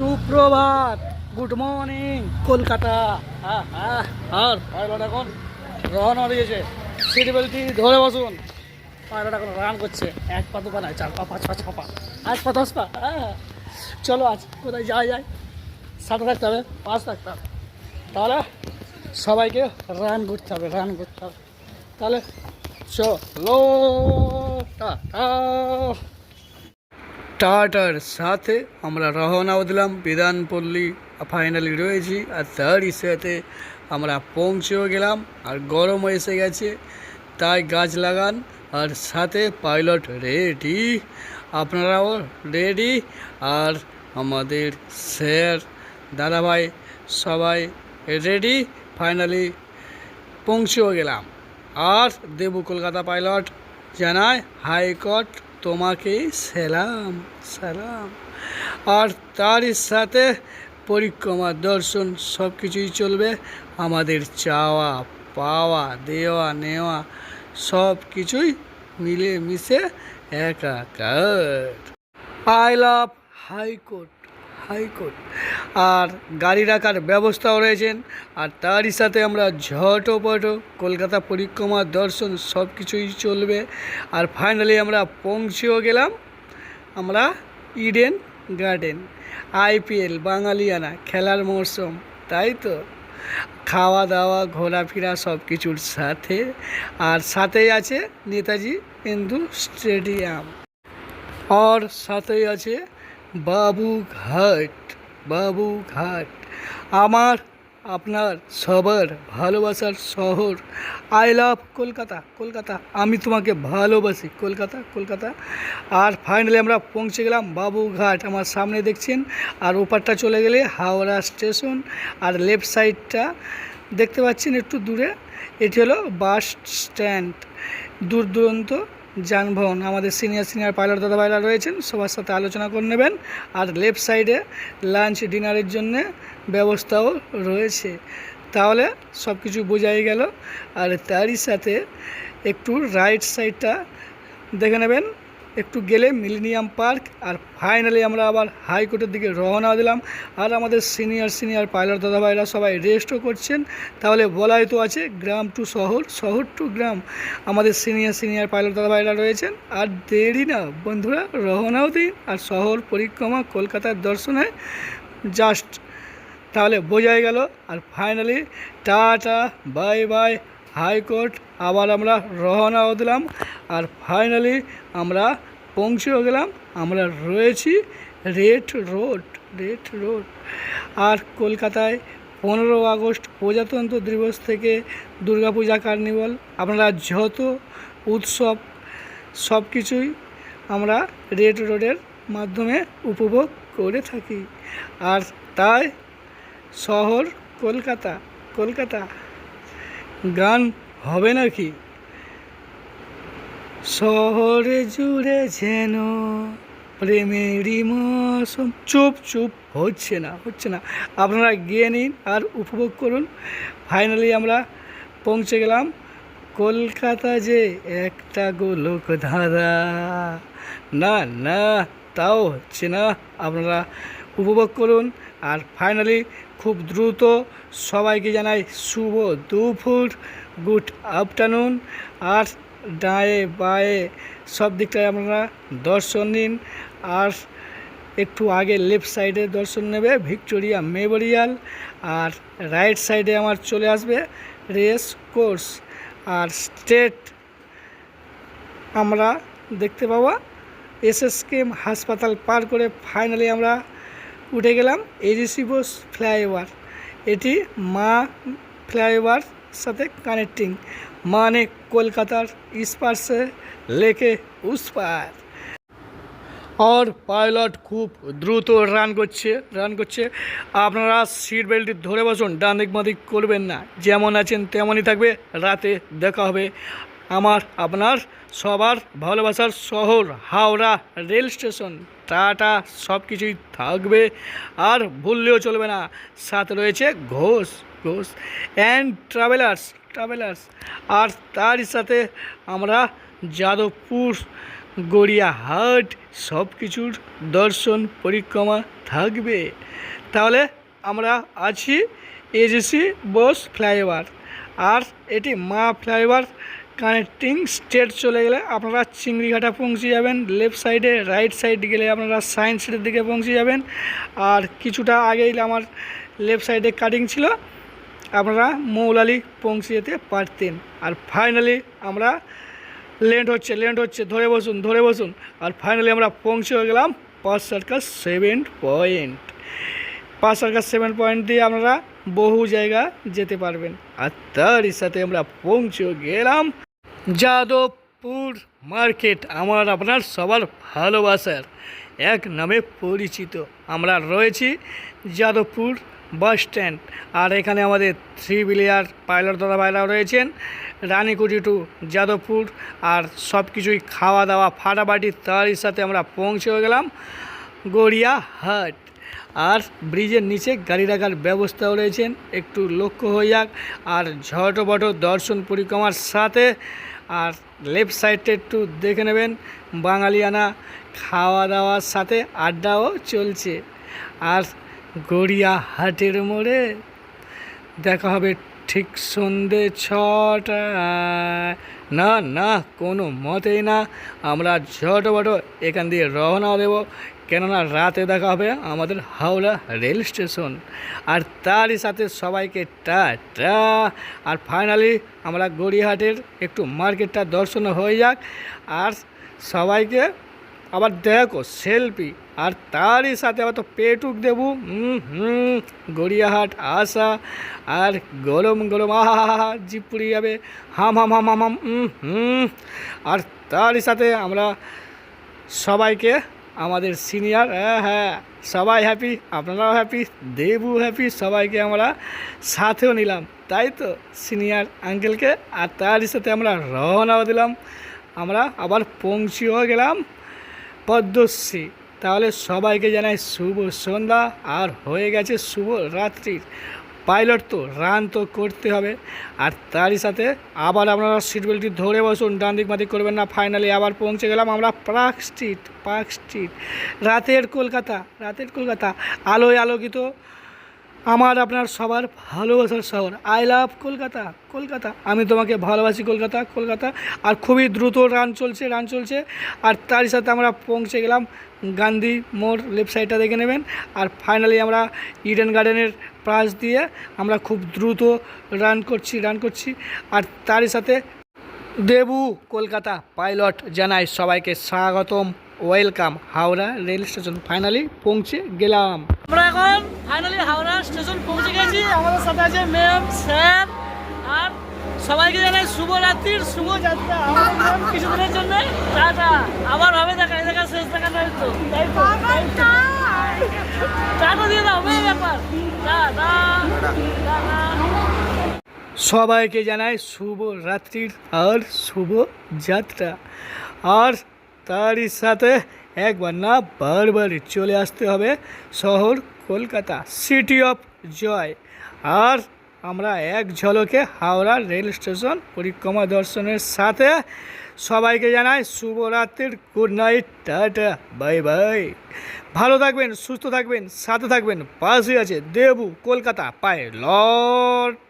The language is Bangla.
সুপ্রভাত। Good morning Kolkata. হ্যাঁ হ্যাঁ আর পাইলট এখন রওনা দিয়েছে সিট বেল্টটি ধরে বসুন। পাইলট এখন রান করছে। এক পা দু নয়, চার পা, পাঁচ পা, ছ পা পা, দশ পা হ্যাঁ চলো আজ কোথায় যাওয়া যায়? সাথে থাকতে হবে পাঁচ থাকতে হবে। তাহলে সবাইকে রান করতে হবে রান করতে হবে। তাহলে চলো, টাটা। টাটার সাথে আমরা রওনাও দিলাম। বিধানপল্লী ফাইনালি রয়েছি আর তারই সাথে আমরা পৌঁছেও গেলাম আর গরম এসে গেছে। তাই গাছ লাগান আর সাথে পাইলট রেডি আপনারাও রেডি আর আমাদের স্যার দাদাভাই সবাই রেডি ফাইনালি পৌঁছেও গেলাম। আর দেবু কলকাতা পাইলট জানায় হাইকোর্ট তোমাকে সালাম সালাম। আর তারই সাথে পরিক্রমা, দর্শন সব কিছুই চলবে। আমাদের চাওয়া, পাওয়া, দেওয়া, নেওয়া সব কিছুই মিলে মিশে একাকার। I love high court. High court. আর গাড়ি রাখার ব্যবস্থাও রয়েছেন। আর তারই সাথে আমরা ঝটপট কলকাতা পরিক্রমা, দর্শন সব কিছুই চলবে। আর ফাইনালি আমরা পৌঁছেও গেলাম। আমরা ইডেন গার্ডেন আইপিএল বাঙালিয়ানা, খেলার মরশুম তাই তো? খাওয়া দাওয়া ঘোরাফেরা সব কিছুর সাথে। আর সাথেই আছে নেতাজি হিন্দু স্টেডিয়াম। আর সাথেই আছে বাবুঘাট বাবুঘাট আমার, আপনার, সবার ভালোবাসার শহর। I love Kolkata Kolkata. আমি তোমাকে ভালোবাসি, কলকাতা কলকাতা। আর ফাইনালি আমরা পৌঁছে গেলাম বাবুঘাট আমার সামনে দেখছেন, আর ওপারটা চলে গেলে হাওড়া স্টেশন। আর লেফট সাইডটা দেখতে পাচ্ছেন একটু দূরে, এটি হলো বাস স্ট্যান্ড দূর দূরান্ত যানবাহন, আমাদের সিনিয়র সিনিয়র পাইলট দাদা ভাইরা রয়েছেন, সবার সাথে আলোচনা করে নেবেন। আর লেফট সাইডে লাঞ্চ ডিনারের জন্যে ব্যবস্থাও রয়েছে। তাহলে সব কিছু বোঝাই গেল। আর তারই সাথে একটু রাইট সাইডটা দেখে নেবেন। একটু গেলে মিলেনিয়াম পার্ক আর ফাইনালি আমরা আবার হাইকোর্টের দিকে রওনা দিলাম। আর আমাদের সিনিয়র সিনিয়র পাইলট দাদাভাইরা সবাই রেস্টও করছেন। তাহলে বলাই তো আছে, গ্রাম টু শহর শহর টু গ্রাম। আমাদের সিনিয়র সিনিয়র পাইলট দাদাভাইরা রয়েছেন। আর দেরি না, বন্ধুরা, রওনাও দিন। আর শহর পরিক্রমা কলকাতার দর্শনে জাস্ট তাহলে বোঝাই গেল। আর finally tata bye bye high court আবার আমরা রওনাও দিলাম। আর ফাইনালি আমরা পৌঁছেও গেলাম। আমরা রয়েছি রেড রোড রেড রোড আর কলকাতায় পনেরো আগস্ট প্রজাতন্ত্র দিবস থেকে দুর্গাপূজা কার্নিভাল। আপনারা যত উৎসব সব কিছুই আমরা রেড রোডের মাধ্যমে উপভোগ করে থাকি। আর তাই শহর কলকাতা কলকাতা। গান হবে নাকি? শহরে জুড়ে যেন প্রেমেরই মৌসুম। চুপ চুপ, হচ্ছে না হচ্ছে না। আপনারা গিয়ে নিন আর উপভোগ করুন। ফাইনালি আমরা পৌঁছে গেলাম কলকাতা যে একটা গোলক ধারা না না, তাও হচ্ছে না। আপনারা উপভোগ করুন। আর ফাইনালি খুব দ্রুত সবাইকে জানাই শুভ দুপুর, গুড আফটারনুন, আর ডায়ে বায়ে সব দিকটায় আপনারা দর্শন নিন, আর একটু আগে লেফট সাইডে দর্শন নেবে ভিক্টোরিয়া মেমোরিয়াল, আর রাইট সাইডে আমার চলে আসবে রেস কোর্স, আর স্টেট আমরা দেখতে পাবো, এসএসকেএম হাসপাতাল পার করে ফাইনালি আমরা উঠে গেলাম এডিসি বোস ফ্লাইওভার এটি মা ফ্লাইওভার সাথে কানেক্টিং মানে কলকাতার ইস্পার লেকে উসপার। আর পাইলট খুব দ্রুত রান করছে রান করছে। আপনারা সিট বেল্টটি ধরে বসুন, ডান দিক বাঁদিক করবেন না। যেমন আছেন, তেমনই থাকবে। রাতে দেখা হবে। আমার, আপনার, সবার ভালোবাসার শহর, হাওড়া রেল স্টেশন। টাটা সব কিছুই থাকবে আর ভুললেও চলবে না। সাথে রয়েছে Ghosh Ghosh and travellers travellers আর তারই সাথে আমরা যাদবপুর, গড়িয়াহাট সব কিছুর দর্শন পরিক্রমা থাকবে। তাহলে আমরা আছি এজেসি বস ফ্লাইওভার আর এটি মা ফ্লাইওভার কানেক্টিং স্টেট চলে গেলে আপনারা চিংড়িঘাটা পৌঁছে যাবেন লেফট সাইডে রাইট সাইড গেলে আপনারা সায়েন্স সিটির দিকে পৌঁছে যাবেন। আর কিছুটা আগেই আমার লেফট সাইডে কাটিং ছিল, আপনারা মৌলালি পৌঁছে যেতে পারতেন। আর ফাইনালি আমরা লেন্ড হচ্ছে লেন্ড হচ্ছে, ধরে বসুন ধরে বসুন। আর ফাইনালি আমরা পৌঁছে গেলাম পাঁচ সার্কাস সেভেন পয়েন্ট পাঁচ সার্কাস সেভেন পয়েন্ট দিয়ে আপনারা বহু জায়গা যেতে পারবেন। আর তারই সাথে আমরা পৌঁছে গেলাম যাদবপুর মার্কেট আমার আপনার সবার ভালোবাসার এক নামে পরিচিত। আমরা রয়েছি যাদবপুর বাস স্ট্যান্ড আর এখানে আমাদের থ্রি বিলার পাইলট দাদা ভাইরাও রয়েছেন। রানীকুটি টু যাদবপুর আর সব কিছুই খাওয়া দাওয়া ফাটাফাটি তারই সাথে আমরা পৌঁছে গেলাম গড়িয়াহাট। আর ব্রিজের নিচে গাড়ি রাখার ব্যবস্থাও রয়েছেন। একটু লক্ষ্য হয়ে যাক। আর ঝটবট দর্শন পরিক্রমার সাথে আর লেফট সাইডটা একটু দেখে নেবেন। বাঙালিয়ানা খাওয়া দাওয়ার সাথে আড্ডাও চলছে। আর গড়িয়াহাটের মোড়ে দেখা হবে ঠিক সন্ধে ছটায়। না না, কোনো মতেই না। আমরা ঝটবট এখান দিয়ে রওনা দেব। কেননা রাতে দেখা হবে আমাদের হাওড়া রেল স্টেশন। আর তারই সাথে সবাইকে টা টা আর ফাইনালি আমরা গড়িয়াহাটের একটু মার্কেটটা দর্শন হয়ে যাক। আর সবাইকে আবার দেখো সেলফি আর তারই সাথে আবার তো পেটুক দেবু। হুম হুম, গড়িয়াহাট আসা আর গরম গরম আহা জিপ পুড়িয়ে যাবে। হাম হাম হাম হাম হাম হুম হুম। আর তারই সাথে আমরা সবাইকে আমাদের সিনিয়র হ্যাঁ হ্যাঁ সবাই হ্যাপি আপনারাও হ্যাপি দেবু হ্যাপি সবাইকে আমরা সাথেও নিলাম। তাই তো? সিনিয়র আঙ্কেলকে আর তারই সাথে আমরা রওনাও দিলাম। আমরা আবার পৌঁছেও গেলাম পদ্মশ্রী। তাহলে সবাইকে জানাই শুভ সন্ধ্যা, আর হয়ে গেছে শুভ রাত্রির। পাইলট তো রান তো করতে হবে। আর তারই সাথে আবার আপনারা সিট বেল্টটি ধরে বসুন, ডান দিক মাদিক করবেন না। ফাইনালি আবার পৌঁছে গেলাম আমরা পার্ক স্ট্রিট পার্ক স্ট্রিট রাতের কলকাতা রাতের কলকাতা। আলোয় আলোকিত আমার আপনার সবার ভালোবাসার শহর। I love Kolkata Kolkata. আমি তোমাকে ভালোবাসি কলকাতা কলকাতা। আর খুবই দ্রুত রান চলছে রান চলছে। আর তারই সাথে আমরা পৌঁছে গেলাম গান্ধী মোড় লেফট সাইডটা দেখে নেবেন। আর ফাইনালি আমরা ইডেন গার্ডেনের পাশ দিয়ে আমরা খুব দ্রুত রান করছি রান করছি। আর তারই সাথে দেবু কলকাতা পাইলট জানাই সবাইকে স্বাগতম। Welcome Howrah rail station finally পৌঁছে গেলাম। আমরা এখন ফাইনালি হাওড়া স্টেশন পৌঁছে গেছি। আমাদের সাথে আছে ম্যাম স্যার আর সবাইকে জানাই শুভ রাত্রির শুভ যাত্রা। আমাদের ম্যাম কিছুদিনের জন্য টাটা। আবার হবে দেখা এই দেখা শেষ দেখা নয় তো। তাই তো টাটা দিয়ে দাও মেয়ে ব্যাপার। টাটা সবাইকে জানাই শুভ রাত্রির আর শুভ যাত্রা। আর তারই সাথে একবার না বারবারই চলে আসতে হবে শহর কলকাতা সিটি অফ জয় আর আমরা এক ঝলকে হাওড়া রেল স্টেশন পরিক্রমা দর্শনের সাথে সবাইকে জানাই শুভরাত্রির good night tata bye bye ভালো থাকবেন, সুস্থ থাকবেন, সাথে থাকবেন পাশে আছে দেবু, কলকাতা, পায় লর্ড